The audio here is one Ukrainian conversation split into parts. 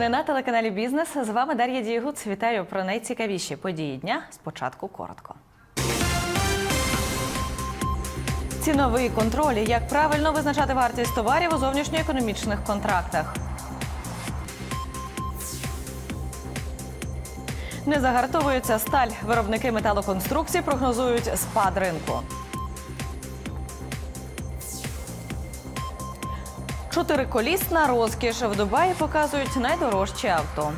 Новини на телеканалі Бізнес. З вами Дар'я Дієгуц. Вітаю про найцікавіші події дня. Спочатку коротко. Ціновий контроль. Як правильно визначати вартість товарів у зовнішньоекономічних контрактах. Не загартовується сталь. Виробники металоконструкцій прогнозують спад ринку. Чотириколісна розкіш в Дубаї показують найдорожче авто.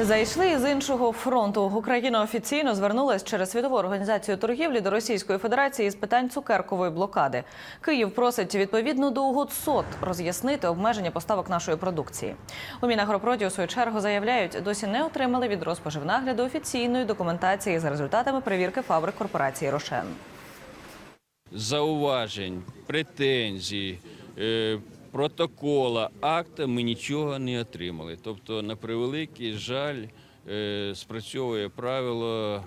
Зайшли із іншого фронту. Україна офіційно звернулась через світову організацію торгівлі до Російської Федерації з питань цукеркової блокади. Київ просить відповідно до угод СОТ роз'яснити обмеження поставок нашої продукції. У Мінагропроді у свою чергу заявляють, досі не отримали від Розпоживнагляду офіційної документації за результатами перевірки фабрик корпорації Рошен. зауважень, претензій, е, протокола, акта ми нічого не отримали. Тобто, на превеликий жаль, е, спрацьовує правило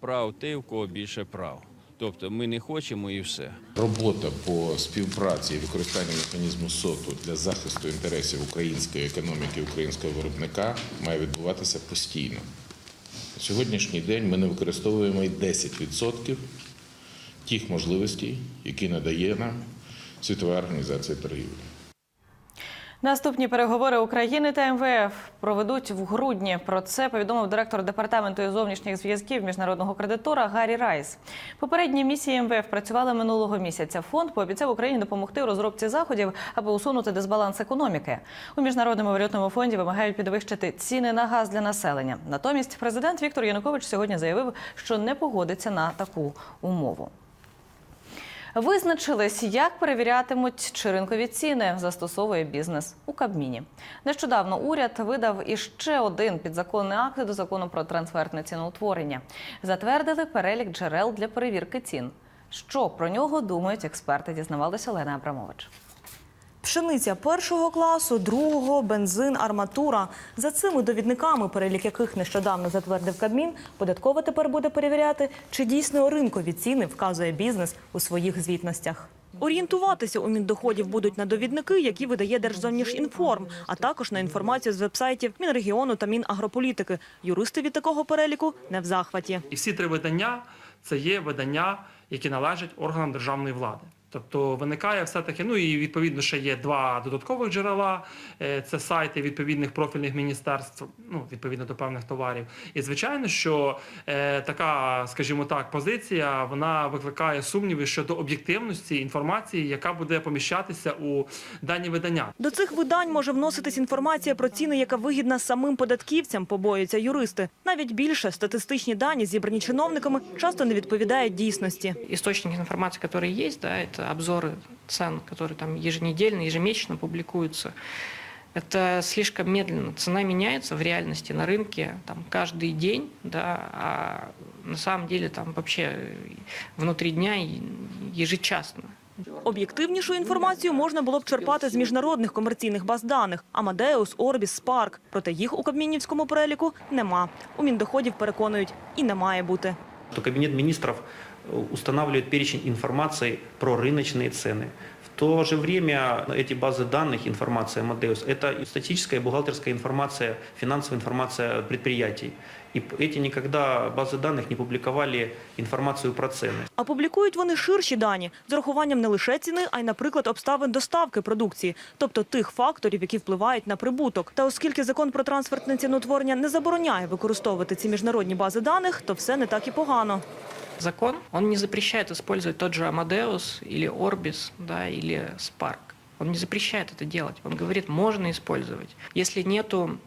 прав те, в кого більше прав. Тобто ми не хочемо і все. Робота по співпраці і використанню механізму СОТу для захисту інтересів української економіки, українського виробника має відбуватися постійно. На сьогоднішній день ми не використовуємо і 10% тих можливостей, які надає нам Світова організація торгівлі. Наступні переговори України та МВФ проведуть в грудні. Про це повідомив директор департаменту зовнішніх зв'язків міжнародного кредитора Гаррі Райс. Попередні місії МВФ працювали минулого місяця. Фонд пообіцяв Україні допомогти у розробці заходів, аби усунути дисбаланс економіки. У міжнародному валютному фонді вимагають підвищити ціни на газ для населення. Натомість президент Віктор Янукович сьогодні заявив, що не погодиться на таку умову. Визначились, як перевірятимуть чи ринкові ціни застосовує бізнес у Кабміні. Нещодавно уряд видав іще один підзаконний акт до закону про трансфертне ціноутворення. Затвердили перелік джерел для перевірки цін. Що про нього думають експерти? Дізнавалася Олена Абрамович. Пшениця першого класу, другого, бензин, арматура. За цими довідниками, перелік яких нещодавно затвердив Кабмін, податково тепер буде перевіряти, чи дійсно ринкові ціни вказує бізнес у своїх звітностях. Орієнтуватися у Міндоходів будуть на довідники, які видає Держзовнішінформ, а також на інформацію з вебсайтів Мінрегіону та Мінагрополітики. Юристи від такого переліку не в захваті. І всі три видання це є видання, які належать органам державної влади. Тобто виникає все-таки, ну і відповідно ще є два додаткових джерела. Е, Це сайти відповідних профільних міністерств, ну відповідно до певних товарів. І звичайно, що е, така, скажімо так, позиція вона викликає сумніви щодо об'єктивності інформації, яка буде поміщатися у дані видання. До цих видань може вноситись інформація про ціни, яка вигідна самим податківцям, побоюються юристи. Навіть більше статистичні дані, зібрані чиновниками, часто не відповідають дійсності. источники информации, которые есть, да, это обзоры цен, которые там еженедельно, ежемесячно публикуются. Это слишком медленно. Цена меняется в реальности на рынке там, каждый день, да, а на самом деле там вообще внутри дня и ежечасно. Об'єктивнішу інформацію можна було б черпати з міжнародних комерційних баз даних – Амадеус, Орбіс, Спарк. Проте їх у Кабмінівському переліку нема. У Міндоходів переконують – і не має бути. то Кабинет министров э, устанавливает перечень информации про рыночные цены. В то же время эти базы данных, информация Модеус, это и статическая и бухгалтерская информация, финансовая информация предприятий. И п- эти никогда базы данных не публиковали информацию про цены. А публікують вони ширші дані з урахуванням не лише ціни, а й, наприклад, обставин доставки продукції, тобто тих факторів, які впливають на прибуток. Та оскільки закон про трансфертне ціноутворення не забороняє використовувати ці міжнародні бази даних, то все не так і погано. Закон, он не запрещает использовать тот же Amadeus или Orbis, да, или Spark. Он не запрещает это делать. Он говорит, можно использовать. Если нету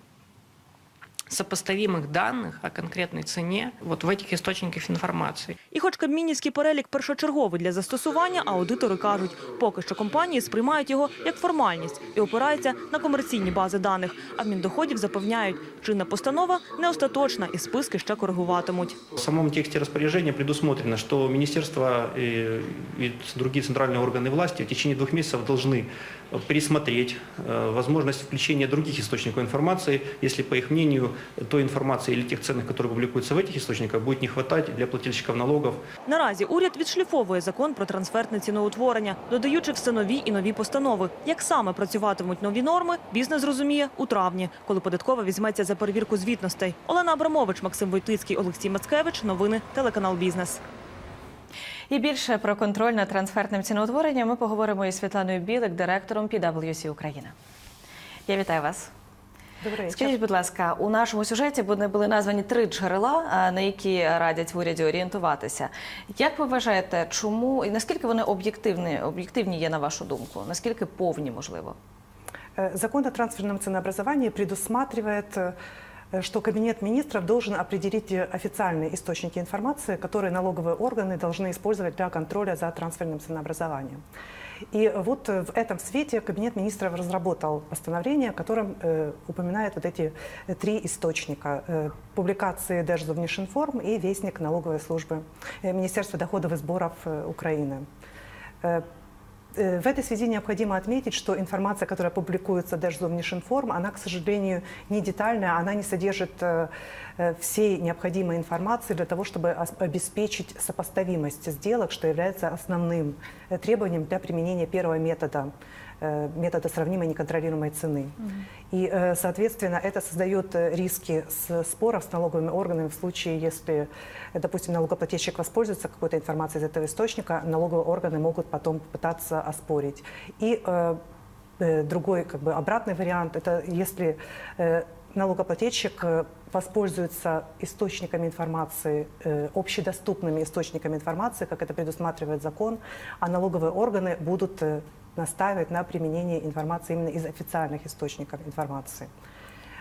сопоставимых данных о конкретной цене вот в этих источниках информации. І хоч кабмінівський перелік першочерговий для застосування, аудитори кажуть, поки що компанії сприймають його як формальність і опираються на комерційні бази даних. А в Міндоходів запевняють, чинна постанова не остаточна і списки ще коригуватимуть. В самом тексте распоряжения предусмотрено, что министерство э, и другие центральные органы власти в течение двух месяцев должны пересмотреть э, возможность включения других источников информации, если, по их мнению, той информации или тех ценных, которые публикуются в этих источниках, будет не хватать для плательщиков налогов Наразі уряд відшліфовує закон про трансфертне ціноутворення, додаючи все нові і нові постанови. Як саме працюватимуть нові норми, бізнес зрозуміє у травні, коли податкова візьметься за перевірку звітностей. Олена Абрамович, Максим Войтицький, Олексій Мацкевич. Новини телеканал Бізнес. І більше про контроль над трансфертним ціноутворенням ми поговоримо із Світланою Білик, директором PwC Україна. Я вітаю вас. Добрий вечір. Скажіть, будь ласка, у нашому сюжеті були були названі три джерела, а, на які радять в уряді орієнтуватися. Як ви вважаєте, чому і наскільки вони об'єктивні, об'єктивні є на вашу думку? Наскільки повні можливо? Э, Закон о трансферном ценообразовании предусматривает, э, что Кабинет министров должен определить э, официальные источники информации, которые налоговые органы должны использовать для контроля за трансферным ценообразованием. И вот э, в этом свете Кабинет министров разработал постановление, в котором э, упоминает вот эти э, три источника. Э, публикации Держзовнишинформ и Вестник налоговой службы э, Министерства доходов и сборов э, Украины. Э, В этой связи необходимо отметить, что информация, которая публикуется в Держзовнишинформ, она, к сожалению, не детальная, она не содержит э, э, всей необходимой информации для того, чтобы обеспечить сопоставимость сделок, что является основным э, требованием для применения первого метода, э, метода сравнимой неконтролируемой цены. И, э, соответственно, это создает э, риски споров с налоговыми органами в случае, если, э, допустим, налогоплательщик воспользуется какой-то информацией из этого источника, налоговые органы могут потом пытаться оспорить. И э, э, другой, как бы, обратный вариант, это если э, налогоплательщик э, воспользуется источниками информации, э, общедоступными источниками информации, как это предусматривает закон, а налоговые органы будут настаивать на применении информации именно из официальных источников информации.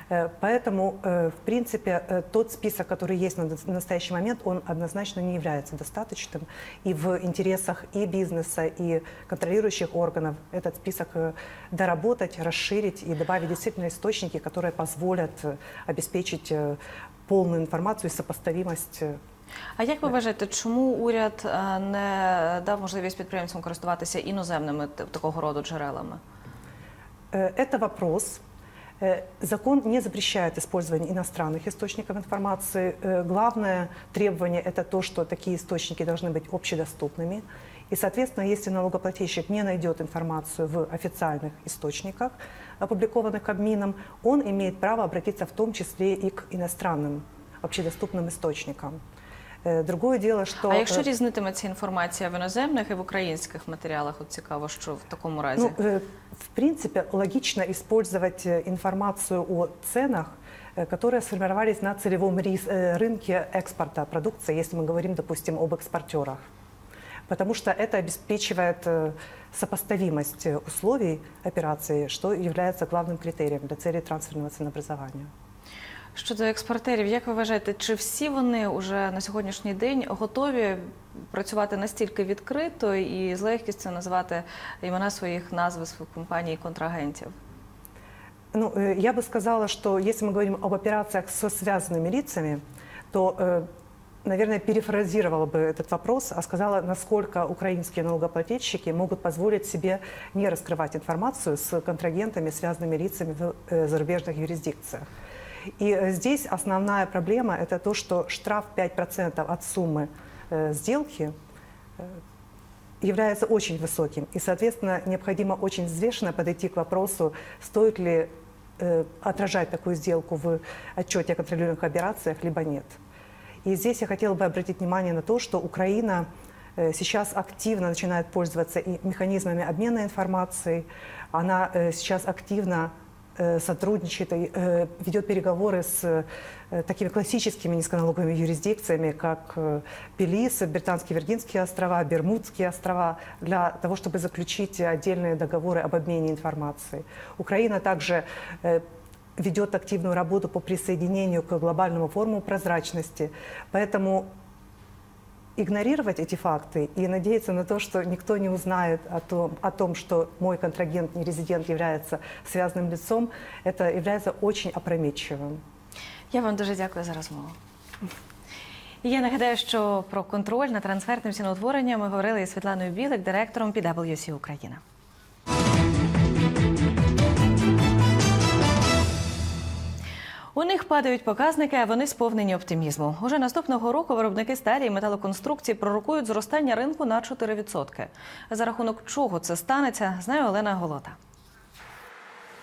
Э, Поэтому, э, в принципе, э, тот список, который есть на на настоящий момент, он однозначно не является достаточным. И в интересах и бизнеса, и контролирующих органов этот список доработать, расширить и добавить действительно источники, которые позволят обеспечить полную информацию и сопоставимость А як ви вважаєте, чому уряд е, не дав можливість підприємцям користуватися іноземними т- такого роду джерелами? Э, Это вопрос. Э, Закон не запрещает использование иностранных источников информации. Э, Главное требование – это то, что такие источники должны быть общедоступными. И, соответственно, если налогоплательщик не найдет информацию в официальных источниках, опубликованных Кабмином, он имеет право обратиться в том числе и к иностранным общедоступным источникам. Э, Другое дело, что... А якщо э, різнитиметься інформація в іноземних і в українських матеріалах, от цікаво, що в такому разі? Ну, э, в принципе, логично использовать э, информацию о ценах, э, которые сформировались на целевом рис- э, рынке экспорта продукции, если мы говорим, допустим, об экспортерах. Потому что это обеспечивает э, сопоставимость э, условий операции, что является главным критерием для цели трансферного ценообразования. Щодо експортерів, як ви вважаєте, чи всі вони вже на сьогоднішній день готові працювати настільки відкрито і з легкістю називати імена своїх назв своїх компаній і контрагентів? Ну, э, я бы сказала, что если мы говорим об операциях со связанными лицами, то, э, наверное, перефразировала бы этот вопрос, а сказала, насколько украинские налогоплательщики могут позволить себе не раскрывать информацию с контрагентами, связанными лицами в э, зарубежных юрисдикциях. И э, здесь основная проблема – это то, что штраф 5% от суммы э, сделки э, является очень высоким. И, соответственно, необходимо очень взвешенно подойти к вопросу, стоит ли отражать такую сделку в отчете о контролируемых операциях, либо нет. И здесь я хотела бы обратить внимание на то, что Украина сейчас активно начинает пользоваться и механизмами обмена информацией. Она сейчас активно сотрудничает и э, ведет переговоры с э, такими классическими низконалоговыми юрисдикциями, как э, Белиз, Британские Виргинские острова, Бермудские острова, для того, чтобы заключить отдельные договоры об обмене информацией. Украина также э, ведет активную работу по присоединению к глобальному форуму прозрачности. Поэтому игнорировать эти факты и надеяться на то, что никто не узнает о том, о том что мой контрагент, не резидент, является связанным лицом, это является очень опрометчивым. Я вам дуже дякую за розмову. І я нагадаю, що про контроль над трансфертним ціноутворенням ми говорили із Світланою Білик, директором PwC Україна. У них падають показники, а вони сповнені оптимізму. Уже наступного року виробники сталі і металоконструкцій пророкують зростання ринку на 4%. За рахунок чого це станеться, знає Олена Голота.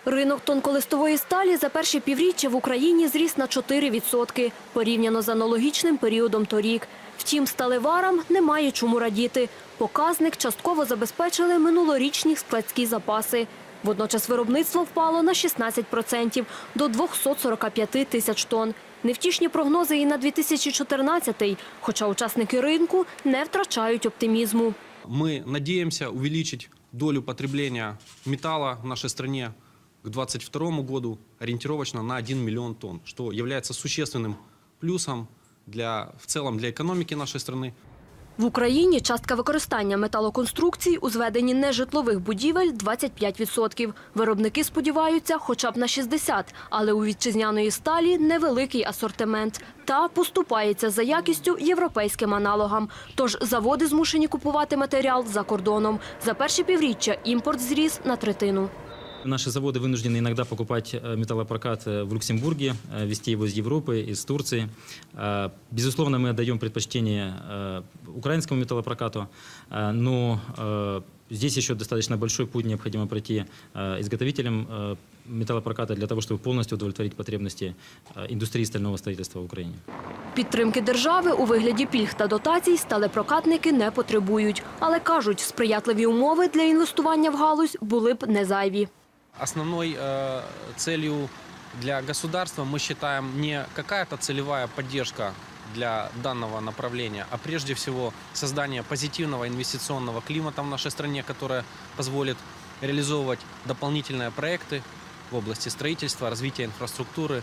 Ринок тонколистової сталі за перше півріччя в Україні зріс на 4% порівняно з аналогічним періодом торік. Втім, сталеварам немає чому радіти. Показник частково забезпечили минулорічні складські запаси. Водночас виробництво впало на 16% до 245 тисяч тонн. Невтішні прогнози і на 2014-й, хоча учасники ринку не втрачають оптимізму. Мы надеемся увеличить долю потребления металла в нашей стране к 2022 году ориентировочно на 1 миллион тонн, что является существенным плюсом для, в целом для экономики нашей страны. В Україні частка використання металоконструкцій у зведенні нежитлових будівель 25%. Виробники сподіваються хоча б на 60%, але у вітчизняної сталі невеликий асортимент та поступається за якістю європейським аналогам. Тож заводи змушені купувати матеріал за кордоном. За перші півріччя імпорт зріс на третину. Наши заводы вынуждены иногда покупать э, металлопрокат э, в Люксембурге, э, везти его из Европы, из Турции. Э, Безусловно, мы отдаем предпочтение э, украинскому металлопрокату, э, но э, здесь еще достаточно большой путь необходимо пройти э, изготовителям э, металлопроката для того, чтобы полностью удовлетворить потребности э, индустрии стального строительства в Украине. Підтримки держави у вигляді пільг та дотацій сталепрокатники не потребують. Але кажуть, сприятливі умови для інвестування в галузь були б не зайві. Основной э, целью для государства мы считаем не какая-то целевая поддержка для данного направления, а прежде всего создание позитивного инвестиционного климата в нашей стране, которое позволит реализовывать дополнительные проекты в области строительства, развития инфраструктуры,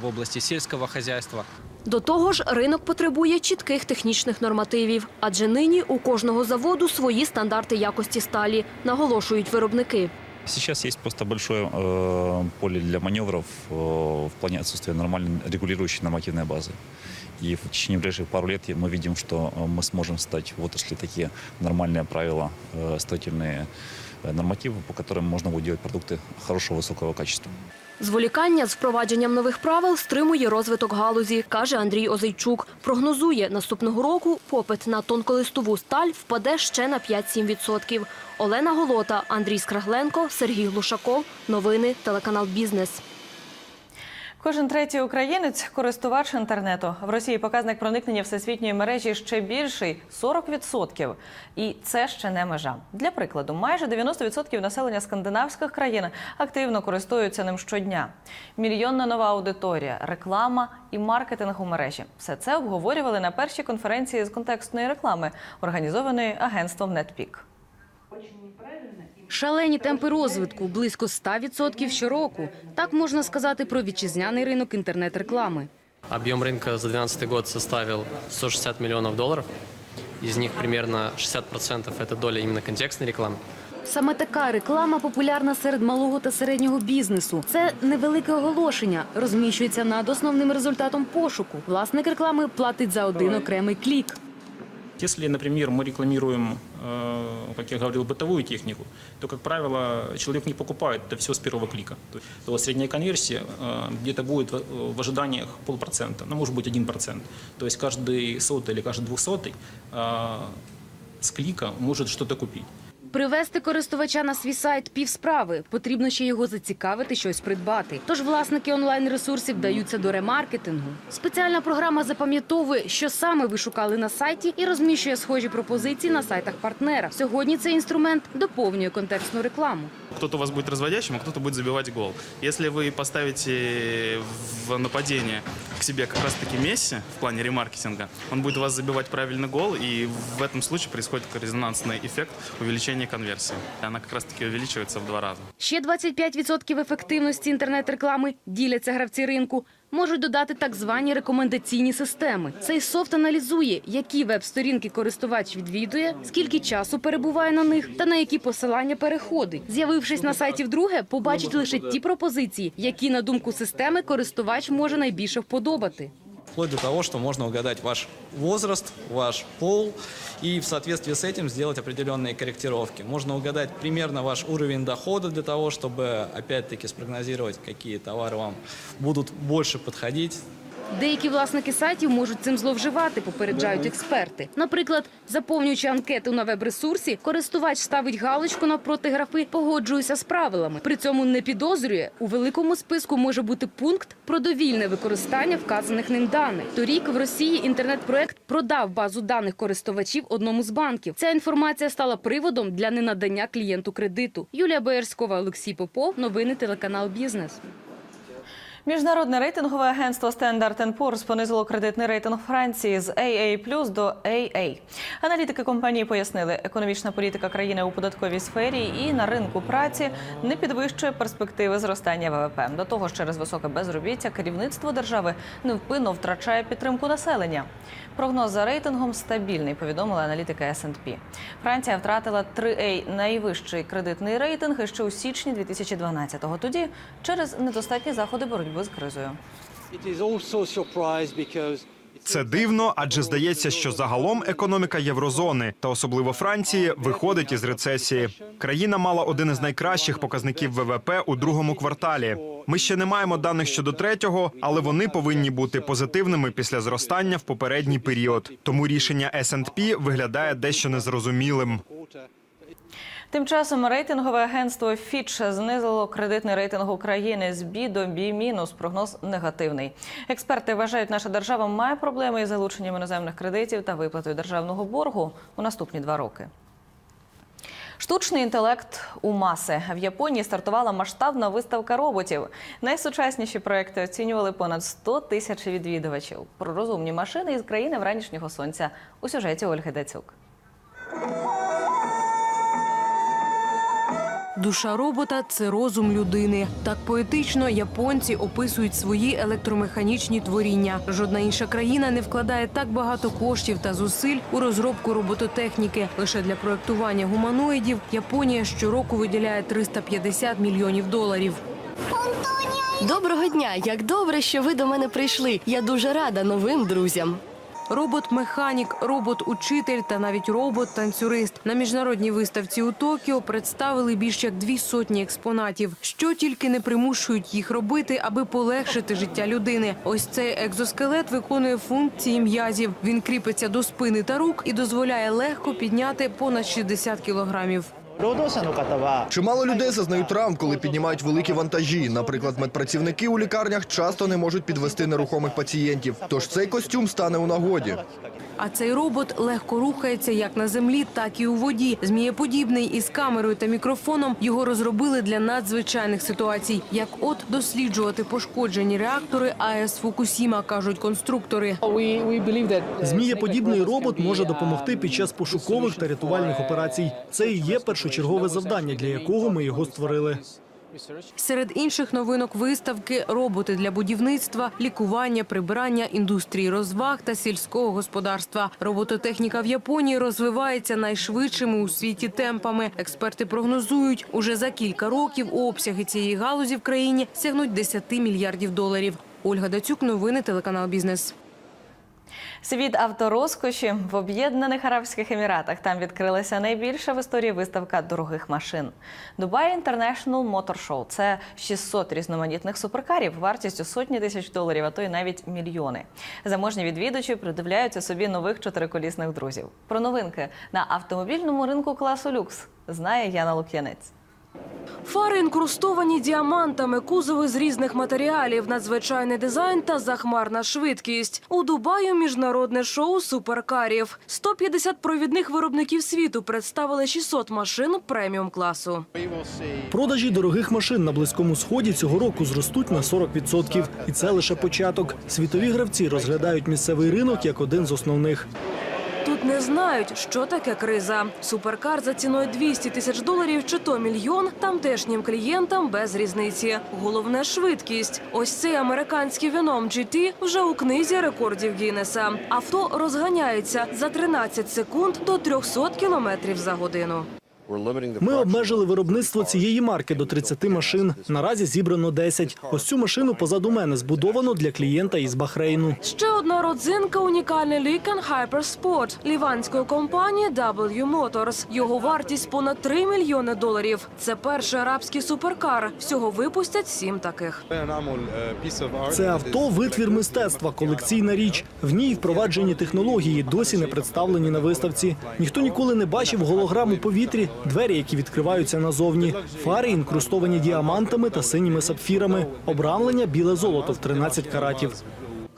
в области сельского хозяйства. До того ж, ринок потребує чітких технічних нормативів, адже нині у кожного заводу свої стандарти якості сталі, наголошують виробники. Сейчас есть просто большое э, поле для маневров э, в плане отсутствия нормальной регулирующей нормативной базы. И в течение ближайших пару лет мы видим, что э, мы сможем стать в отрасли такие нормальные правила, э, строительные э, нормативы, по которым можно будет делать продукты хорошего высокого качества. Зволікання з впровадженням нових правил стримує розвиток галузі, каже Андрій Озейчук. Прогнозує, наступного року попит на тонколистову сталь впаде ще на 5-7%. Олена Голота, Андрій Скрагленко, Сергій Глушаков. Новини телеканал Бізнес. Кожен третій українець користувач інтернету. В Росії показник проникнення всесвітньої мережі ще більший 40%. І це ще не межа. Для прикладу, майже 90% населення скандинавських країн активно користуються ним щодня. Мільйонна нова аудиторія, реклама і маркетинг у мережі. Все це обговорювали на першій конференції з контекстної реклами, організованої агентством NetPeak. Шалені темпи розвитку близько 100% щороку. Так можна сказати про вітчизняний ринок інтернет-реклами. Объем рынка за 2012 год составил 160 миллионов долларов. Из них примерно 60% это доля именно контекстной рекламы. Саме така реклама популярна серед малого та середнього бізнесу. Це невелике оголошення, розміщується над основним результатом пошуку. Власник реклами платить за один окремий клік. Если, например, мы рекламируем, э, как я говорил, бытовую технику, то, как правило, человек не покупает это все с первого клика. То, средняя конверсия э, где-то будет в ожиданиях полпроцента, ну, может быть, один процент. То есть каждый сотый или каждый двухсотый э, с клика может что-то купить. Привести користувача на свій сайт півсправи. Потрібно ще його зацікавити, щось придбати. Тож власники онлайн-ресурсів вдаються до ремаркетингу. Спеціальна програма запам'ятовує, що саме ви шукали на сайті, і розміщує схожі пропозиції на сайтах партнера. Сьогодні цей інструмент доповнює контекстну рекламу. Кто-то у вас будет разводящим, а кто-то будет забивать гол. Если вы поставите в нападение к себе как раз-таки Месси в плане ремаркетинга, он будет у вас забивать правильный гол, и в этом случае происходит резонансный эффект увеличения конверсии. Она как раз-таки увеличивается в два раза. Ще 25% ефективності інтернет-реклами діляться гравці ринку. Можуть додати так звані рекомендаційні системи. Цей софт аналізує, які веб-сторінки користувач відвідує, скільки часу перебуває на них та на які посилання переходить. З'явившись на сайті вдруге, побачить лише ті пропозиції, які, на думку системи, користувач може найбільше вподобати. Вплоть до того, что можно угадать ваш возраст, ваш пол и в соответствии с этим сделать определенные корректировки. Можно угадать примерно ваш уровень дохода для того, чтобы опять-таки спрогнозировать, какие товары вам будут больше подходить, Деякі власники сайтів можуть цим зловживати, попереджають експерти. Наприклад, заповнюючи анкету на веб-ресурсі, користувач ставить галочку навпроти графи «Погоджуюся з правилами». При цьому не підозрює, у великому списку може бути пункт про довільне використання вказаних ним даних. Торік в Росії інтернет-проект продав базу даних користувачів одному з банків. Ця інформація стала приводом для ненадання клієнту кредиту. Юлія Боярськова, Олексій Попов. Новини телеканал Бізнес. Міжнародне рейтингове агентство Standard Poor's понизило кредитний рейтинг Франції з AA+, до AA. Аналітики компанії пояснили, економічна політика країни у податковій сфері і на ринку праці не підвищує перспективи зростання ВВП. До того ж, через високе безробіття керівництво держави невпинно втрачає підтримку населення. Прогноз за рейтингом стабільний, повідомили аналітики S&P. Франція втратила 3A – найвищий кредитний рейтинг ще у січні 2012-го. Тоді через недостатні заходи боротьби з кризою. Це дивно, адже здається, що загалом економіка єврозони та особливо Франції виходить із рецесії. Країна мала один із найкращих показників ВВП у другому кварталі. Ми ще не маємо даних щодо третього, але вони повинні бути позитивними після зростання в попередній період. Тому рішення S&P виглядає дещо незрозумілим. Тим часом рейтингове агентство Fitch знизило кредитний рейтинг України з B до B-. Прогноз негативний. Експерти вважають, наша держава має проблеми із залученням іноземних кредитів та виплатою державного боргу у наступні два роки. Штучний інтелект у маси в Японії стартувала масштабна виставка роботів. Найсучасніші проекти оцінювали понад 100 тисяч відвідувачів. Про розумні машини із країни вранішнього сонця у сюжеті Ольги Дацюк. Душа робота це розум людини. Так поетично японці описують свої електромеханічні творіння. Жодна інша країна не вкладає так багато коштів та зусиль у розробку робототехніки. Лише для проектування гуманоїдів Японія щороку виділяє 350 мільйонів доларів. Доброго дня! Як добре, що ви до мене прийшли. Я дуже рада новим друзям. Робот-механік, робот-учитель та навіть робот-танцюрист на міжнародній виставці у Токіо представили більш як дві сотні експонатів, що тільки не примушують їх робити, аби полегшити життя людини. Ось цей екзоскелет виконує функції м'язів. Він кріпиться до спини та рук і дозволяє легко підняти понад 60 кілограмів. Чимало людей зазнають травм, коли піднімають великі вантажі. Наприклад, медпрацівники у лікарнях часто не можуть підвести нерухомих пацієнтів. Тож цей костюм стане у нагоді. А цей робот легко рухається як на землі, так і у воді. Змієподібний із камерою та мікрофоном його розробили для надзвичайних ситуацій, як от досліджувати пошкоджені реактори АЕС Фукусіма, кажуть конструктори. Змієподібний робот може допомогти під час пошукових та рятувальних операцій. Це і є першочергове завдання, для якого ми його створили. Серед інших новинок виставки роботи для будівництва, лікування, прибирання, індустрії розваг та сільського господарства. Робототехніка в Японії розвивається найшвидшими у світі темпами. Експерти прогнозують, уже за кілька років обсяги цієї галузі в країні сягнуть 10 мільярдів доларів. Ольга Дацюк, новини телеканал Бізнес. Світ авторозкоші в Об'єднаних Арабських Еміратах. Там відкрилася найбільша в історії виставка дорогих машин. Dubai International Motor Show – це 600 різноманітних суперкарів вартістю сотні тисяч доларів, а то й навіть мільйони. Заможні відвідувачі придивляються собі нових чотириколісних друзів. Про новинки на автомобільному ринку класу люкс знає Яна Лук'янець. Фари інкрустовані діамантами, кузови з різних матеріалів, надзвичайний дизайн та захмарна швидкість. У Дубаю міжнародне шоу суперкарів. 150 провідних виробників світу представили 600 машин преміум класу. Продажі дорогих машин на близькому сході цього року зростуть на 40%. І це лише початок. Світові гравці розглядають місцевий ринок як один з основних. Тут не знають, що таке криза. Суперкар за ціною 200 тисяч доларів чи то мільйон тамтешнім клієнтам без різниці. Головне швидкість. Ось цей американський Venom GT вже у книзі рекордів Гіннеса. Авто розганяється за 13 секунд до 300 кілометрів за годину. Ми обмежили виробництво цієї марки до 30 машин. Наразі зібрано 10. Ось цю машину позаду мене збудовано для клієнта із Бахрейну. Ще одна родзинка – унікальний Лікан Hypersport ліванської компанії W Motors. Його вартість понад 3 мільйони доларів. Це перший арабський суперкар. Всього випустять сім таких. Це авто витвір мистецтва, колекційна річ. В ній впроваджені технології, досі не представлені на виставці. Ніхто ніколи не бачив голограм у повітрі, двері, які відкриваються назовні, фари інкрустовані діамантами та синіми сапфірами, обрамлення біле золото в 13 каратів.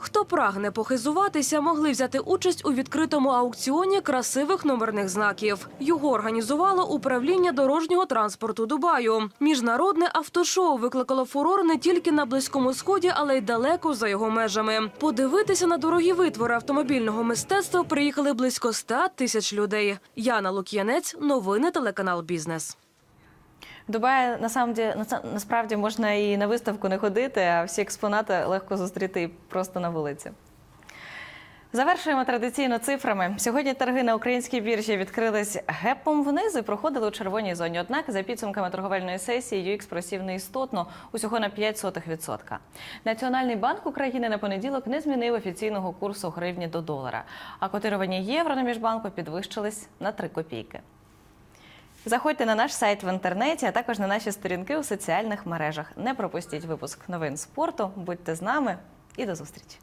Хто прагне похизуватися, могли взяти участь у відкритому аукціоні красивих номерних знаків. Його організувало управління дорожнього транспорту Дубаю. Міжнародне автошоу викликало фурор не тільки на близькому сході, але й далеко за його межами. Подивитися на дорогі витвори автомобільного мистецтва приїхали близько 100 тисяч людей. Яна Лук'янець, новини телеканал Бізнес. В Дубаї насправді, насправді можна і на виставку не ходити, а всі експонати легко зустріти просто на вулиці. Завершуємо традиційно цифрами. Сьогодні торги на українській біржі відкрились гепом вниз і проходили у червоній зоні. Однак, за підсумками торговельної сесії, UX просів неістотно усього на 0,05%. Національний банк України на понеділок не змінив офіційного курсу гривні до долара, а котирування євро на міжбанку підвищились на 3 копійки. Заходьте на наш сайт в інтернеті, а також на наші сторінки у соціальних мережах. Не пропустіть випуск новин спорту. Будьте з нами і до зустрічі.